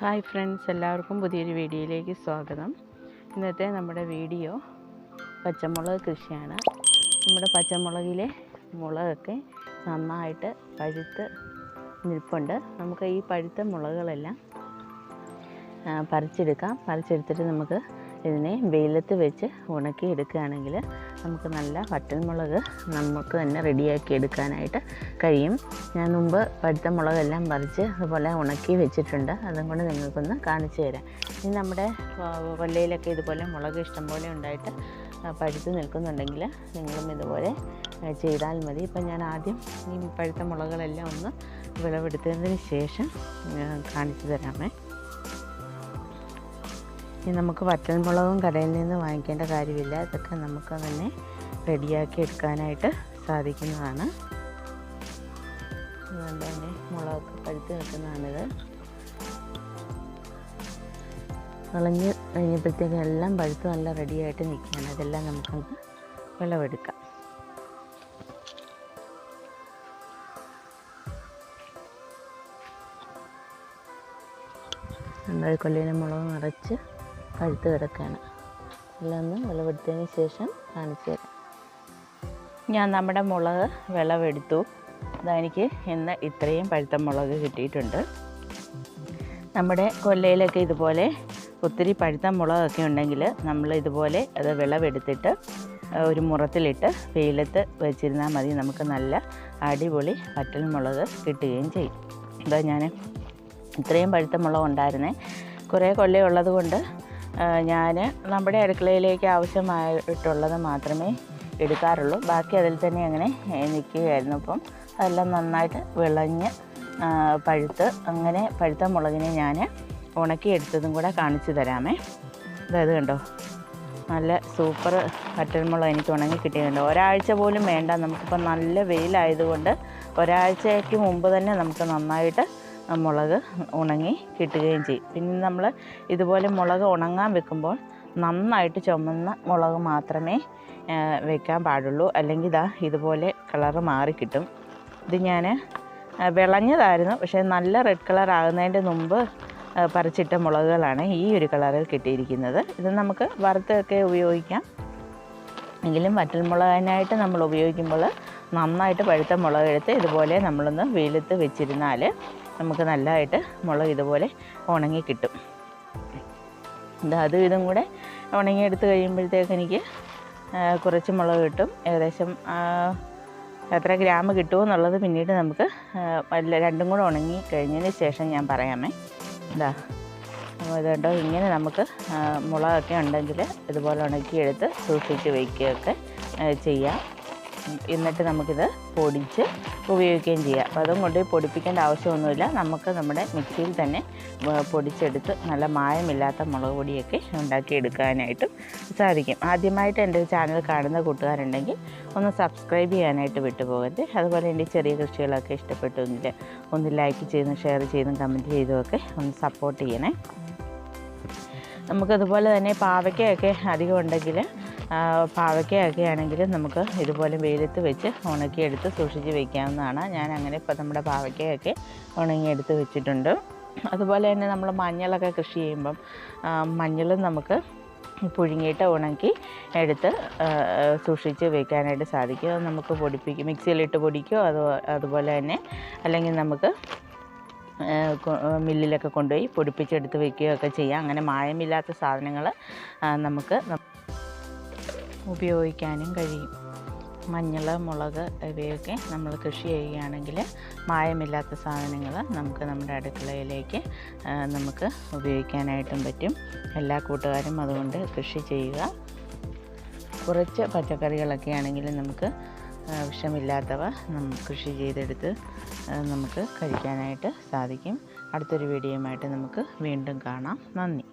Hi friends എല്ലാവർക്കും പുതിയൊരു വീഡിയോയിലേക്ക് സ്വാഗതം. ഇന്നത്തെ നമ്മുടെ വീഡിയോ പച്ചമുളക് കൃഷിയാണ്. നമ്മുടെ പച്ചമുളകിലെ മുളകൊക്കെ നന്നായിട്ട് പഴുത്ത് നിൽപ്പുണ്ട്. നമുക്ക് ഈ പഴുത്ത മുളകുകളെല്ലാം പറിച്ചെടുക്കാം. പറിച്ചെടുത്തിട്ട് നമുക്ക് ഇതിനെ വെയിലത്ത് വെച്ച് ഉണക്കി എടുക്കുകയാണെങ്കിൽ നമുക്ക് നല്ല വറ്റൽമുളക് നമുക്ക് തന്നെ റെഡിയാക്കി എടുക്കാനായിട്ട് കഴിയും. ഞാൻ മുമ്പ് പഴുത്ത മുളകെല്ലാം പറിച്ച് അതുപോലെ ഉണക്കി വെച്ചിട്ടുണ്ട്. അതും കൊണ്ട് നിങ്ങൾക്കൊന്ന് കാണിച്ചു തരാം. ഇനി നമ്മുടെ കൊല്ലയിലൊക്കെ ഇതുപോലെ മുളക് ഇഷ്ടംപോലെ ഉണ്ടായിട്ട് പഴുത്ത് നിൽക്കുന്നുണ്ടെങ്കിൽ നിങ്ങളും ഇതുപോലെ ചെയ്താൽ മതി. ഇപ്പം ഞാൻ ആദ്യം ഈ പഴുത്ത മുളകളെല്ലാം ഒന്ന് വിളവെടുത്തതിന് ശേഷം കാണിച്ചു തരാമേ. ഇനി നമുക്ക് വറ്റൽമുളകും കടയിൽ നിന്ന് വാങ്ങിക്കേണ്ട കാര്യമില്ല. ഇതൊക്കെ നമുക്ക് തന്നെ റെഡിയാക്കി എടുക്കാനായിട്ട് സാധിക്കുന്നതാണ്. അതുകൊണ്ട് തന്നെ മുളകൊക്കെ പഴുത്ത് നിൽക്കുന്നതാണിത്. വിളഞ്ഞ് കഴിഞ്ഞപ്പോഴത്തേക്കും എല്ലാം പഴുത്ത് നല്ല റെഡിയായിട്ട് നിൽക്കുകയാണ്. അതെല്ലാം നമുക്കൊന്ന് വിളവെടുക്കാം. കൊല്ലിന് മുളക് നിറച്ച് പഴുത്ത് കിടക്കുകയാണ് എല്ലാം ഒന്ന് വിളവെടുത്തതിന് ശേഷം കാണിച്ചു തരാം. ഞാൻ നമ്മുടെ മുളക് വിളവെടുത്തു. അതെനിക്ക് ഇന്ന് ഇത്രയും പഴുത്ത മുളക് കിട്ടിയിട്ടുണ്ട്. നമ്മുടെ കൊല്ലയിലൊക്കെ ഇതുപോലെ ഒത്തിരി പഴുത്ത മുളകൊക്കെ ഉണ്ടെങ്കിൽ നമ്മൾ ഇതുപോലെ അത് വിളവെടുത്തിട്ട് ഒരു മുറത്തിലിട്ട് വെയിലത്ത് വെച്ചിരുന്നാൽ മതി. നമുക്ക് നല്ല അടിപൊളി വറ്റൽ മുളക് കിട്ടുകയും ചെയ്യും. അതാ ഞാൻ ഇത്രയും പഴുത്ത മുളക് ഉണ്ടായിരുന്നേ. കുറേ കൊല്ലയുള്ളത് കൊണ്ട് ഞാൻ നമ്മുടെ അടുക്കളയിലേക്ക് ആവശ്യമായിട്ടുള്ളത് മാത്രമേ എടുക്കാറുള്ളൂ. ബാക്കി അതിൽ തന്നെ അങ്ങനെ നിൽക്കുകയായിരുന്നു. അപ്പം അതെല്ലാം നന്നായിട്ട് വിളഞ്ഞ് പഴുത്ത് അങ്ങനെ പഴുത്ത മുളകിനെ ഞാൻ ഉണക്കിയെടുത്തതും കൂടെ കാണിച്ചു തരാമേ. അതായത് കണ്ടോ? നല്ല സൂപ്പർ വറ്റൽമുളക് എനിക്ക് ഉണങ്ങി കിട്ടിയിട്ടുണ്ട് ഒരാഴ്ച പോലും വേണ്ട. നമുക്കിപ്പോൾ നല്ല വെയിലായതുകൊണ്ട് ഒരാഴ്ചയ്ക്ക് മുമ്പ് തന്നെ നമുക്ക് നന്നായിട്ട് മുളക് ഉണങ്ങി കിട്ടുകയും ചെയ്യും. പിന്നെ നമ്മൾ ഇതുപോലെ മുളക് ഉണങ്ങാൻ വെക്കുമ്പോൾ നന്നായിട്ട് ചുമന്ന മുളക് മാത്രമേ വെക്കാൻ പാടുള്ളൂ. അല്ലെങ്കിൽ ഇതാ ഇതുപോലെ കളറ് മാറി കിട്ടും. ഇത് ഞാൻ വിളഞ്ഞതായിരുന്നു. പക്ഷേ നല്ല റെഡ് കളർ ആകുന്നതിന്റെ മുമ്പ് പറിച്ചിട്ട മുളകുകളാണ് ഈ ഒരു കളറിൽ കിട്ടിയിരിക്കുന്നത്. ഇത് നമുക്ക് വറുത്തൊക്കെ ഉപയോഗിക്കാം. എങ്കിലും വറ്റൽമുളകിനായിട്ട് നമ്മൾ ഉപയോഗിക്കുമ്പോൾ നന്നായിട്ട് പഴുത്ത മുളക് എടുത്ത് ഇതുപോലെ നമ്മളൊന്ന് വെയിലത്ത് വെച്ചിരുന്നാൽ നമുക്ക് നല്ലതായിട്ട് മുളക് ഇതുപോലെ ഉണങ്ങി കിട്ടും. ഇത് അതും ഇതും കൂടെ ഉണങ്ങിയെടുത്ത് കഴിയുമ്പോഴത്തേക്ക് എനിക്ക് കുറച്ച് മുളക് കിട്ടും. ഏകദേശം എത്ര ഗ്രാം കിട്ടുമെന്നുള്ളത് പിന്നീട് നമുക്ക് രണ്ടും കൂടെ ഉണങ്ങി കഴിഞ്ഞതിന് ശേഷം ഞാൻ പറയാമേ. എന്താ ഇതുണ്ടോ? ഇങ്ങനെ നമുക്ക് മുളകൊക്കെ ഉണ്ടെങ്കിൽ ഇതുപോലെ ഉണക്കിയെടുത്ത് സൂക്ഷിച്ച് വയ്ക്കുകയൊക്കെ ചെയ്യാം. എന്നിട്ട് നമുക്കിത് പൊടിച്ച് ഉപയോഗിക്കുകയും ചെയ്യാം. അപ്പോൾ അതും കൊണ്ട് പൊടിപ്പിക്കേണ്ട ആവശ്യമൊന്നുമില്ല. നമുക്ക് നമ്മുടെ മിക്സിയിൽ തന്നെ പൊടിച്ചെടുത്ത് നല്ല മായമില്ലാത്ത മുളക് പൊടിയൊക്കെ ഉണ്ടാക്കിയെടുക്കാനായിട്ടും സാധിക്കും. ആദ്യമായിട്ട് എന്റെ ചാനൽ കാണുന്ന കൂട്ടുകാരുണ്ടെങ്കിൽ ഒന്ന് സബ്സ്ക്രൈബ് ചെയ്യാനായിട്ട് വിട്ടുപോകരുത്. അതുപോലെ എന്റെ ചെറിയ കൃഷികളൊക്കെ ഇഷ്ടപ്പെട്ടുവെങ്കിൽ ഒന്ന് ലൈക്ക് ചെയ്തും ഷെയർ ചെയ്തും കമന്റ് ചെയ്തുമൊക്കെ ഒന്ന് സപ്പോർട്ട് ചെയ്യണേ. നമുക്കതുപോലെ തന്നെ പാവയ്ക്കയൊക്കെ അധികം ഉണ്ടെങ്കിൽ പാവയ്ക്കയൊക്കെ ആണെങ്കിൽ നമുക്ക് ഇതുപോലെ വെയിലത്ത് വെച്ച് ഉണക്കിയെടുത്ത് സൂക്ഷിച്ച് വയ്ക്കാവുന്നതാണ് ഞാൻ അങ്ങനെ ഇപ്പോൾ നമ്മുടെ പാവയ്ക്കയൊക്കെ ഉണങ്ങിയെടുത്ത് വെച്ചിട്ടുണ്ട്. അതുപോലെ തന്നെ നമ്മൾ മഞ്ഞളൊക്കെ കൃഷി ചെയ്യുമ്പം മഞ്ഞളും നമുക്ക് പുഴുങ്ങിയിട്ട് ഉണക്കി എടുത്ത് സൂക്ഷിച്ച് വെക്കാനായിട്ട് സാധിക്കും. അത് നമുക്ക് പൊടിപ്പിക്കും മിക്സിയിലിട്ട് പൊടിക്കോ. അത് അതുപോലെ തന്നെ അല്ലെങ്കിൽ നമുക്ക് മില്ലിലൊക്കെ കൊണ്ടുപോയി പൊടിപ്പിച്ചെടുത്ത് വെക്കുകയൊക്കെ ചെയ്യാം. അങ്ങനെ മായമില്ലാത്ത സാധനങ്ങൾ നമുക്ക് ഉപയോഗിക്കാനും കഴിയും. മഞ്ഞൾ മുളക് ഇവയൊക്കെ നമ്മൾ കൃഷി ചെയ്യുകയാണെങ്കിൽ മായമില്ലാത്ത സാധനങ്ങൾ നമുക്ക് നമ്മുടെ അടുക്കളയിലേക്ക് നമുക്ക് ഉപയോഗിക്കാനായിട്ടും പറ്റും. എല്ലാ കൂട്ടുകാരും അതുകൊണ്ട് കൃഷി ചെയ്യുക. കുറച്ച് പച്ചക്കറികളൊക്കെ ആണെങ്കിൽ നമുക്ക് വിഷമില്ലാത്തവ കൃഷി ചെയ്തെടുത്ത് നമുക്ക് കഴിക്കാനായിട്ട് സാധിക്കും. അടുത്തൊരു വീഡിയോയുമായിട്ട് നമുക്ക് വീണ്ടും കാണാം. നന്ദി.